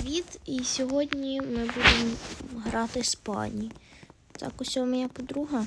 привіт! І сьогодні ми будемо грати з пані. Так, ось у моя подруга.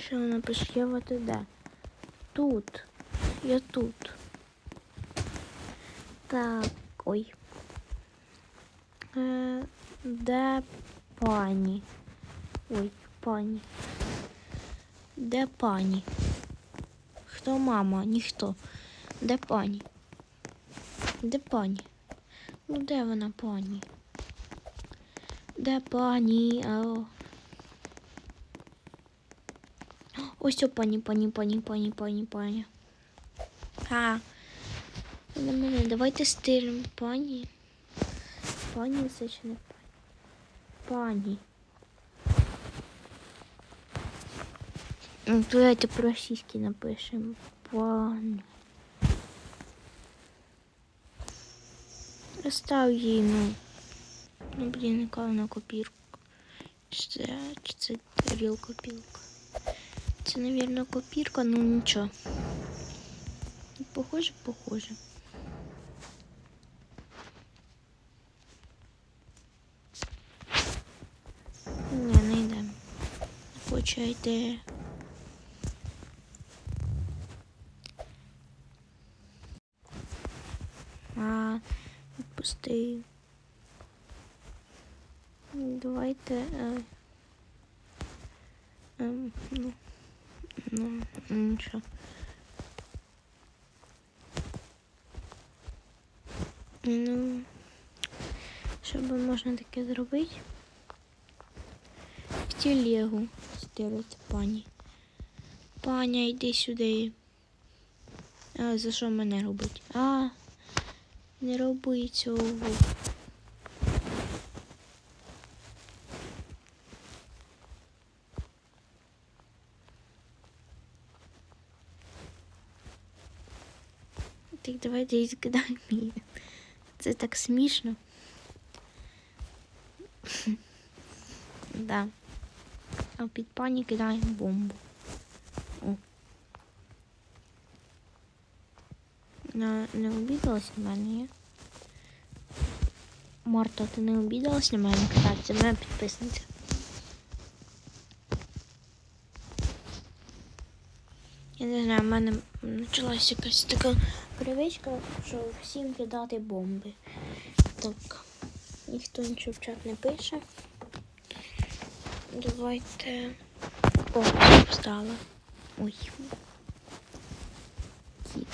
Що вона пише, я вот де? Тут. Я тут. Так, ой. Е, де пані? Ой, пані. Де пані? Хто мама? Ніхто. Де пані? Де пані? Ну, де вона, пані? Де пані? Ау. Ось о, пані, пані, пані, пані, пані, пані. А. На мене, давайте стиримо пані. Пані це чи не пані? Пані. Ну, Давайте по-російськи напишемо. Пані. Став їй, ну. Ну, блін, яка вона копірка. Чи це, чи це реал копілка? Це, навірно, копірка, ну нічого. Похоже, похоже. Ні, не йдемо. Хоча йде. А, відпусти. Давайте. Е, ем, ну, ну, нічого. Ну, що би можна таке зробити? В телегу стирити пані. Паня, йди сюди. А, за що мене робить? А, не роби цього. Так давайте її згадаємо її. Це так смішно. да. А під пані кидаємо бомбу. О. Не, не обідалась на мене, ні? Марта, ти не обідалась на мене? Так, це моя підписниця. Я не знаю, в мене почалася якась така привичка, що всім кидати бомби. Так, ніхто нічого в чат не пише. Давайте. О, встала. Ой. Кіт.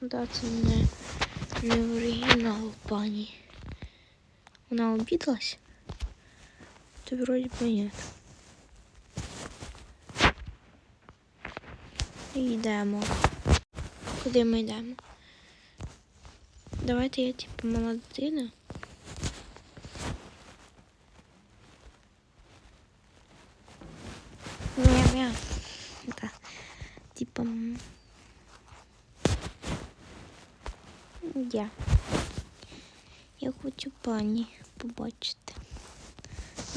Да, це не, не оригінал пані. Вона обідалась? То вроді би ні. Йдемо. Куди ми йдемо? Давайте я типу мала дитина. Мя-мя. Типа. Я. Я хочу пані побачити.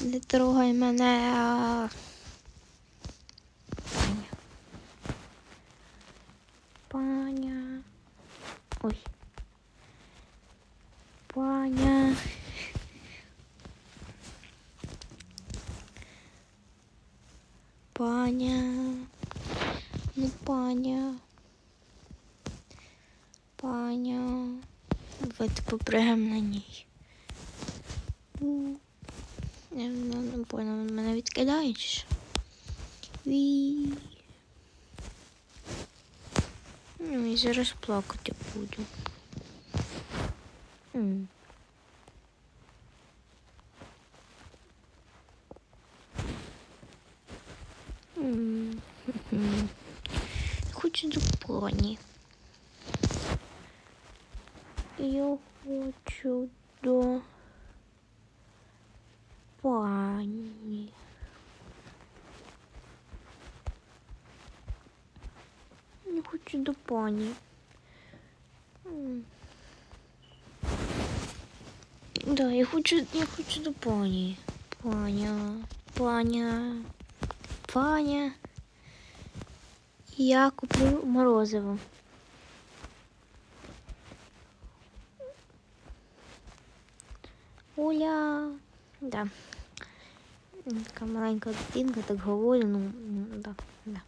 Не трогай мене. а. Паня. Паня. Ой. Паня. Паня. Ну, паня. Паня. Давайте попрягаємо на ній. Ну, Я не, поняла, мене відкидає чи. Ну, і зараз плакати буду. М. М. Мгм. Хочу до пані. Я хочу до пані. Я хочу до пані. М. Да, я хочу, я хочу до пані. Паня, паня, паня. Я куплю морозиво. Оля. Да. Така маленька дитинка, так говорю, ну, м, да, да.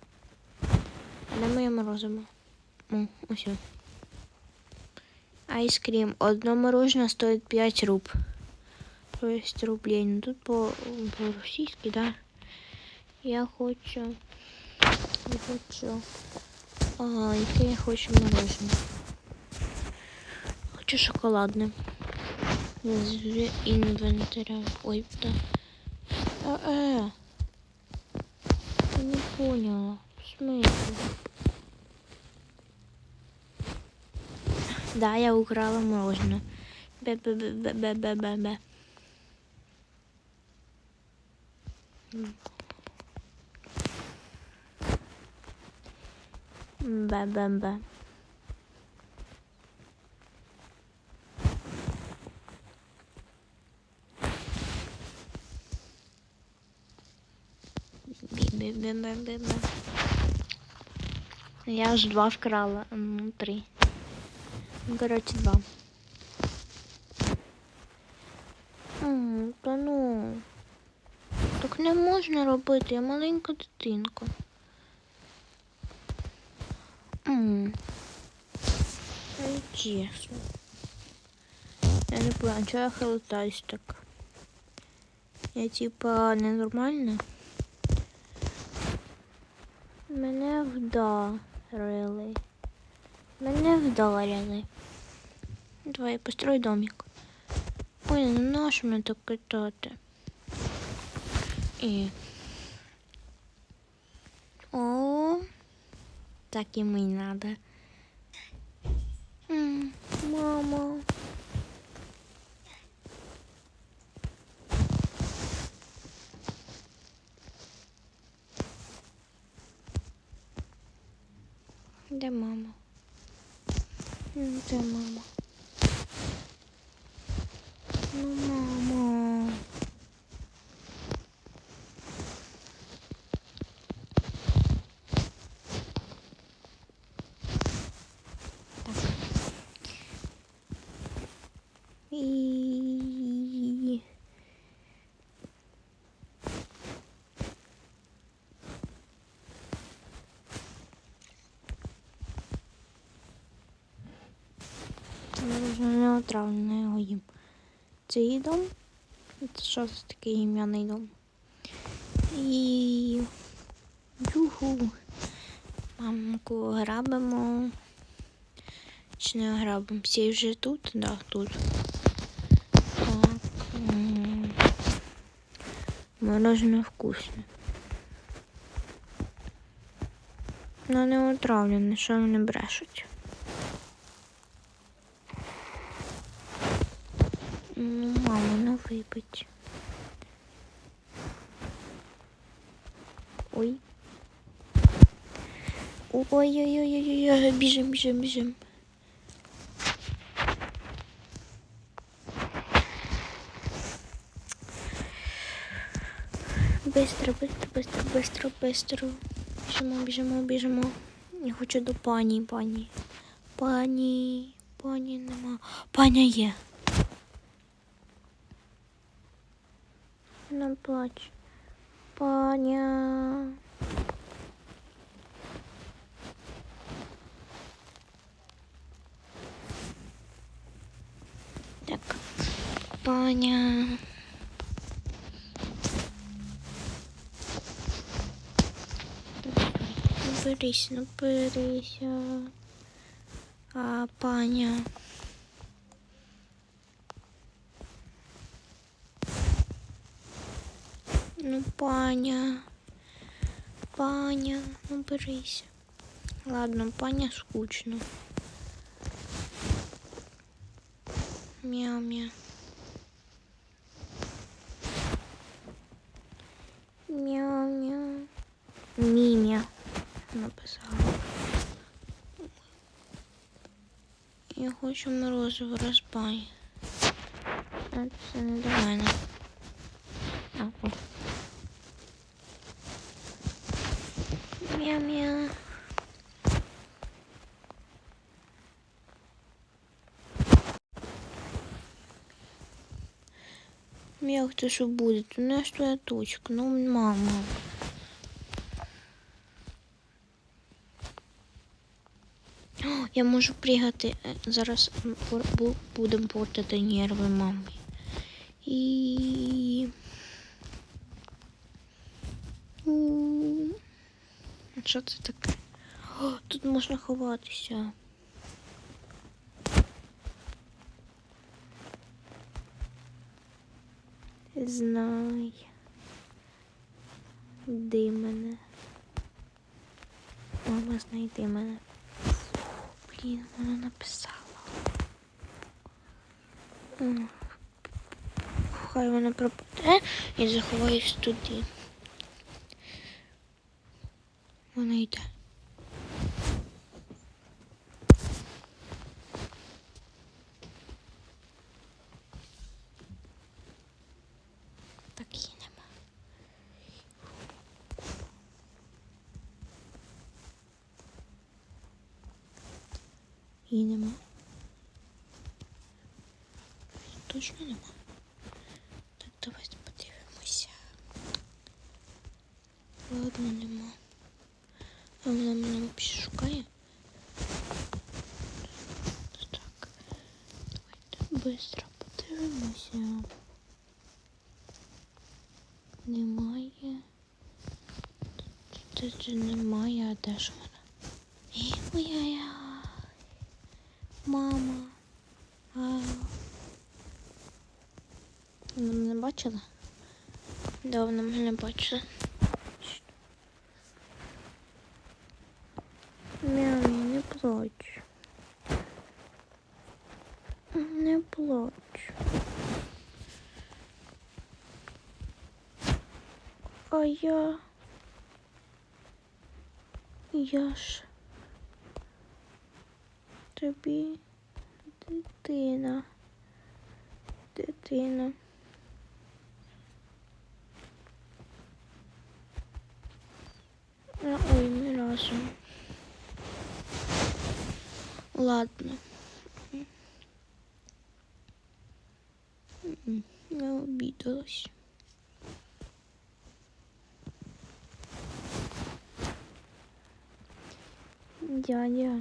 А де моє морозиво? О, ось. Айскрім. Одно мороженое стоит 5 руб. То есть рублей. Ну тут по, по-російськи, да. Я хочу. Я хочу. Ага, яке я хочу мороженое. Хочу шоколадне. З інвентаря. Ой, да. А, э. Я не поняла. В смысле? Да, я украла мороженое. Бе-бе-бе-бе-бе-бе-бе. Бе-бе-бе. Я аж два вкрала. Ну, три. Ну, два. М, Та ну. Так не можна робити, я маленька дитинка. Я не поняла, чого я хилитаюсь так? Я типа ненормальна? Мене вдарили. Мене вдарили. Давай я построю домик. Ой, ну нащо мене так катати? І. О, так і мені надо. М, Мама. Де мама? Ну, Де мама? Ну, мамо. Так. І... Я вже не його їм. Це її дом? Це що за такий ім'яний дом? І юху. Мамку грабимо. Чи не грабимо? Всі вже тут? Да, тут. Так. Мороженое вкусне. Ну не отравлене, що вони брешуть. Ну, мама, ну випить. Ой. Ой-ой-ой-ой-ой, біжим, біжим, біжим. Быстро, быстро, быстро, быстро, быстро. Біжимо, біжимо, біжимо. Я хочу до пані, пані. Пані, пані нема. Паня є. Не плач. Паня. Так. Паня. Ну, берись, ну. А, паня. Ну, паня. Паня, ну берись. Ладно, паня скучно. Мяу-мяу. Мяу-мяу. Мімя написала. Я хочу морозиво розбай. Це не до мене. А, о. Мяу-мяу. Як це що буде? У нас твоя точка. Ну, мама. О, я можу пригати. Е, Зараз будемо портити нерви мамі. І. А Що це таке? О, тут можна ховатися. Знай. Де мене. Мама, знайди мене. Блін, вона написала. Хай вона пропаде і заховаюсь туди. Вона йде. Так її нема. Її нема. Точно нема. Так, давайте подивимося. Ладно, нема. А вона мене взагалі шукає. Так. Давайте швидко подивимося. Немає. Тут немає, а де ж вона? Ей, Ой-ой-ой. Мама. А. Вона мене бачила? Да, вона мене бачила. Мямі, не плач. Не плач. А я. Я ж тобі дитина. Дитина. Ой, ми разом. Ладно. Я обідалась. Дядя.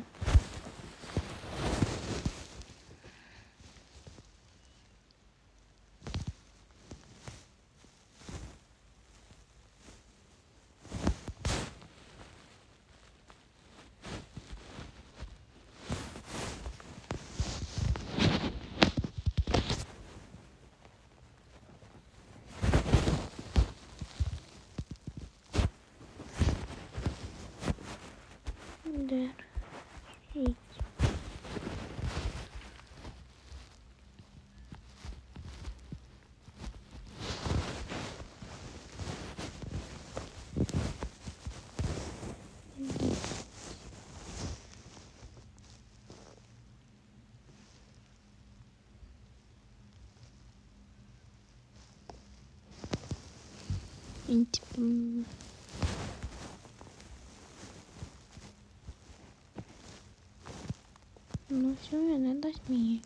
Ну все, не дасть мені.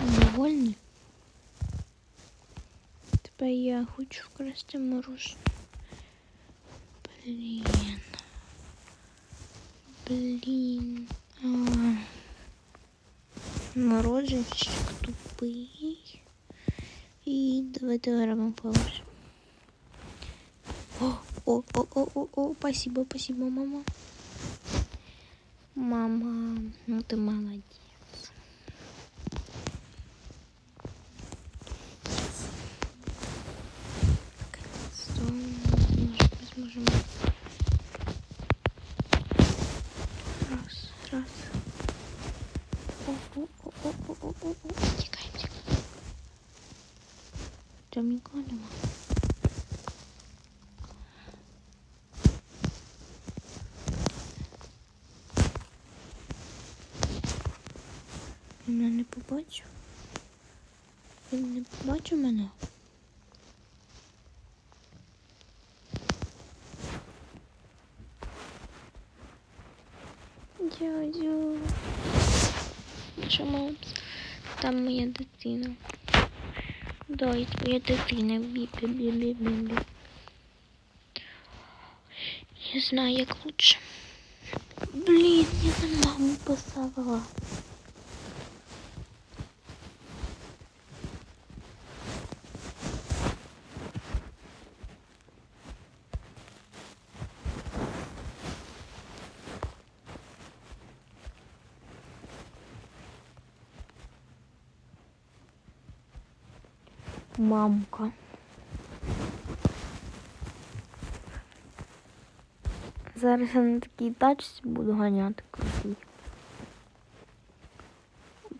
Довольний? Тепер я хочу вкрасти мороженое. Блін. Блін. А. Мороженщик тупий. І давайте виробимо паузу. О, о, о, о, о, о, спасибо, спасибо, мама. Мама, ну ты молодец. Він не побачив мене. Дядю. Мама. Там моя дитина. Дай твоя дитина. Бі-бі-бі-бі-бі. Я знаю, як лучше. Блін, я на маму поставила. Мамка. Зараз я на такій тачці буду ганяти крутій.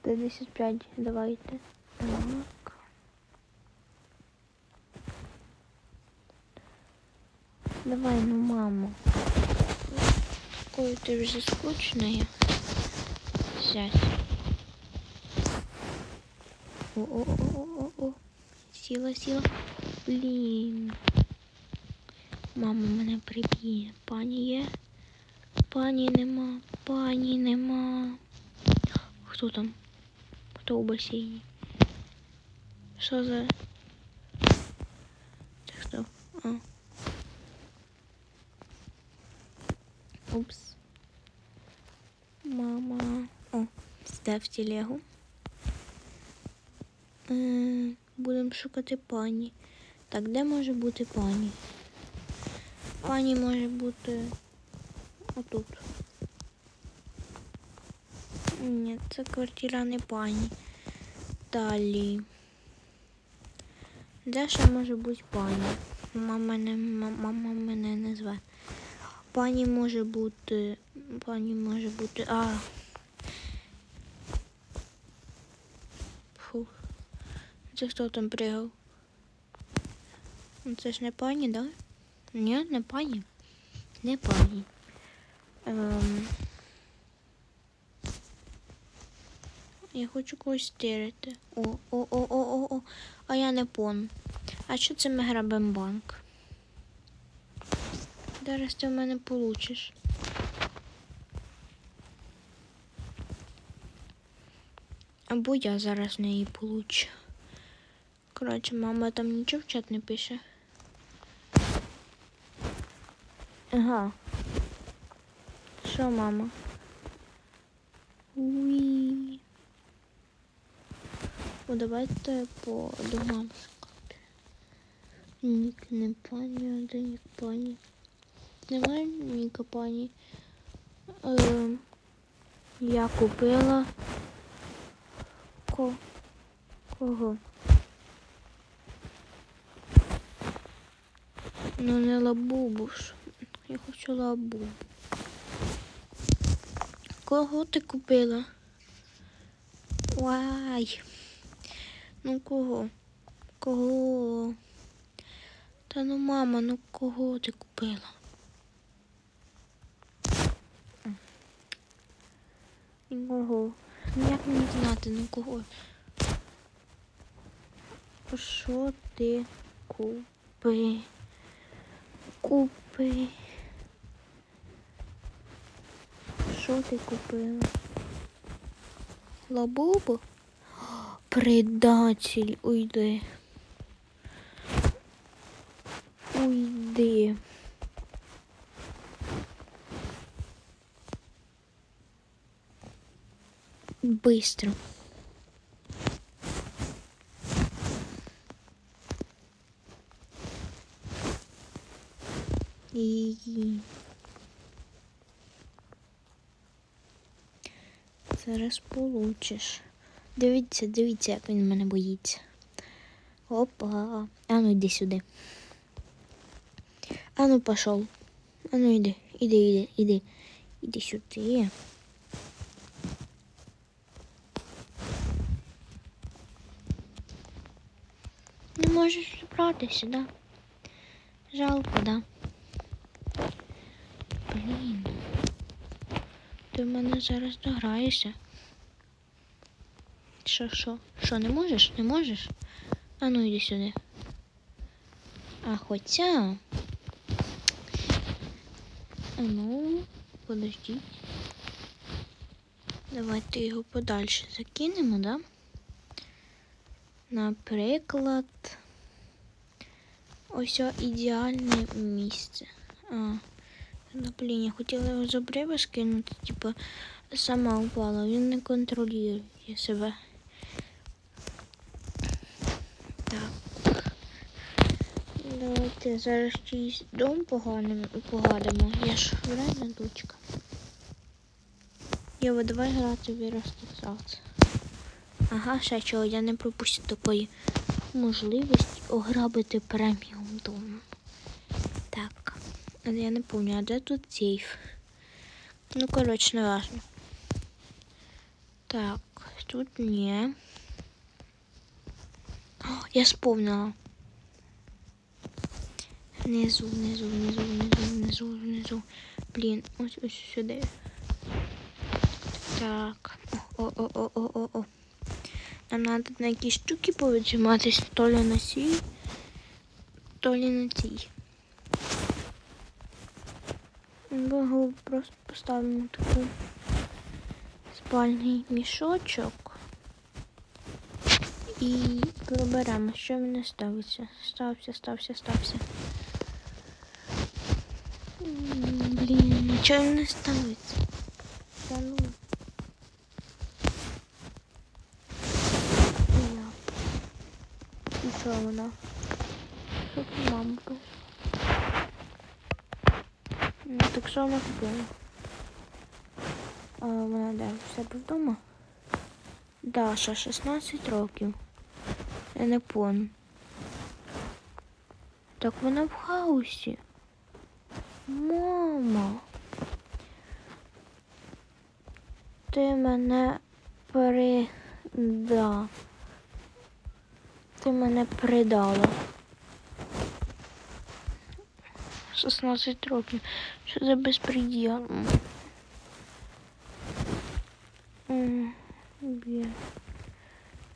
55, давайте. Так. Давай, ну мама. Какой ты вже скучная. Сядь. О-о-о-о-о. Сіла, сіла. Блін. Мама мене приб'є. Пані є? Пані нема. Пані нема. Хто там? Хто у басейні? Що за... Це хто? А. Упс. Мама. О, сюди в телегу. Е, Будемо шукати пані. Так, де може бути пані? Пані може бути отут. Ні, це квартира не пані. Далі. Де ще може бути пані? Мама мене, мама мене не зве. Пані може бути. Пані може бути. А. Це хто там пригав? Ну, Це ж не пані, да? Ні, не пані. Не пані. Ем... Я хочу когось стирити. О, о, о, о, о, о. А я не пон. А що це ми грабимо банк? Зараз ти в мене получиш. Або я зараз неї получу. Коротше, мама там нічого в чат не пише. Ага. Що, мама? Уі. О, давайте по домам шукати. Нік не пані, а де нік пані? Немає ніка пані. Ем, я купила ко... кого? Ну не лабубу ж. Я хочу лабубу. Кого ти купила? Вай. Ну кого? Кого? Та ну мама, ну кого ти купила? Кого? Ну як мені знати, ну кого? Що ти купи? Купи. Що ти купила? Лабубу? Предатель, уйди. Уйди. Быстро. І... Зараз получиш. Дивіться, дивіться, як він мене боїться. Опа. А ну йди сюди. А ну пішов. А ну йди, іди, іди, іди. Іди сюди. Не можеш братися, да? Жалко, да? Блін. Ти в мене зараз дограєшся. Що, що? Що, не можеш? Не можеш? А ну йди сюди. А хоча. А ну, подожди. Давайте його подальше закинемо, да? Наприклад, ось ідеальне місце. А, ну, блін, я хотіла його з обриви скинути, типу, сама упала, він не контролює себе. Так. Давайте зараз чийсь дом поганим, погадимо. Я ж вредна дочка. Єва, давай грати в Віростасавце. Ага, ще чого, я не пропустю такої можливості ограбити. Так, але я не пам'ятаю, а де тут сейф? Ну, коротше, не важно. Так, тут ні. О, я сповнила. Внизу, внизу, внизу, внизу, внизу, внизу. Блін, ось ось сюди. Так. О, о, о, о, о, о. Нам треба на якісь штуки повиджиматись, то ли на цій, то ли на цій. Бо просто поставимо таку спальний мішочок і проберемо, що в мене ставиться. Стався, стався, стався. Блін, нічого не ставиться. Та ну. І що вона? Що ти мама пише? Ну, так що вона купила? А вона де? В себе вдома? Даша, 16 років. Я не пон. Так вона в хаосі. Мама. Ти мене переда. Ти мене придала. 16 років. Що за безпреділ?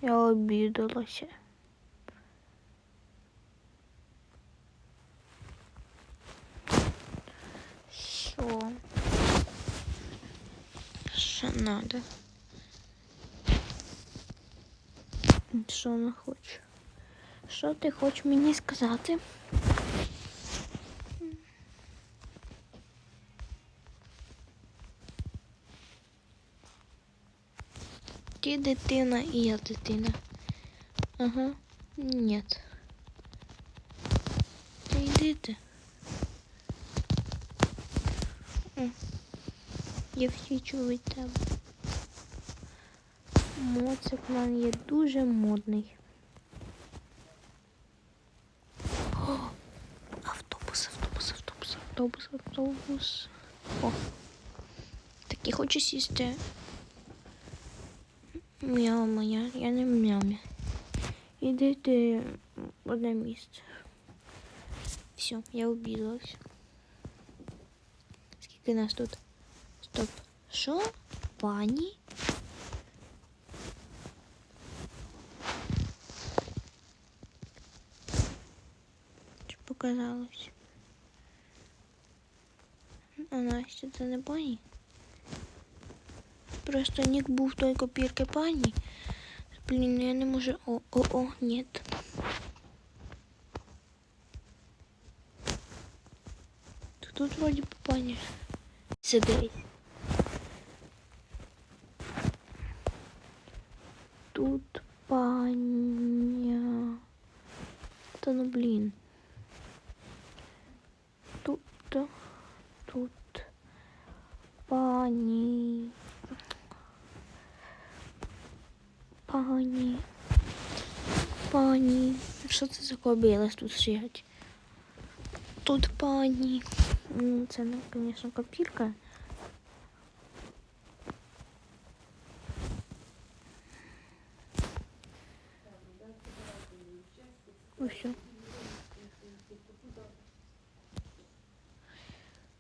Я обідалася. Що? Що надо? Що вона хоче? Що ти хочеш мені сказати? Ти дитина і я дитина. Ага. Нет. Та йди ти. Я втічу від тебе. Моцик в є дуже модний. О, автобус, автобус, автобус, автобус, автобус. О. Так я хочу сісти. Мяу моя, я не мямі. Іди ти в одне місце. Все, я обідалась. Скільки нас тут? Стоп. Що? Пані? Чи показалось? А Настя, це не пані? Просто нік був той копірки пані. Блін, ну я не можу. О, о, о, нет. Тут, тут вроді по пані. Сидить. Тут паня. Та ну блін. Тут, тут пані. Пані. Пані. Що це за кобіли тут сидять? Тут пані. Ну, Це, ну, звісно, копірка. Ось.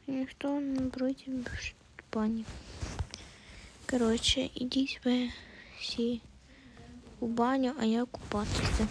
Ніхто не проти пані. Коротше, ідіть ви всі у баню, а я купатися.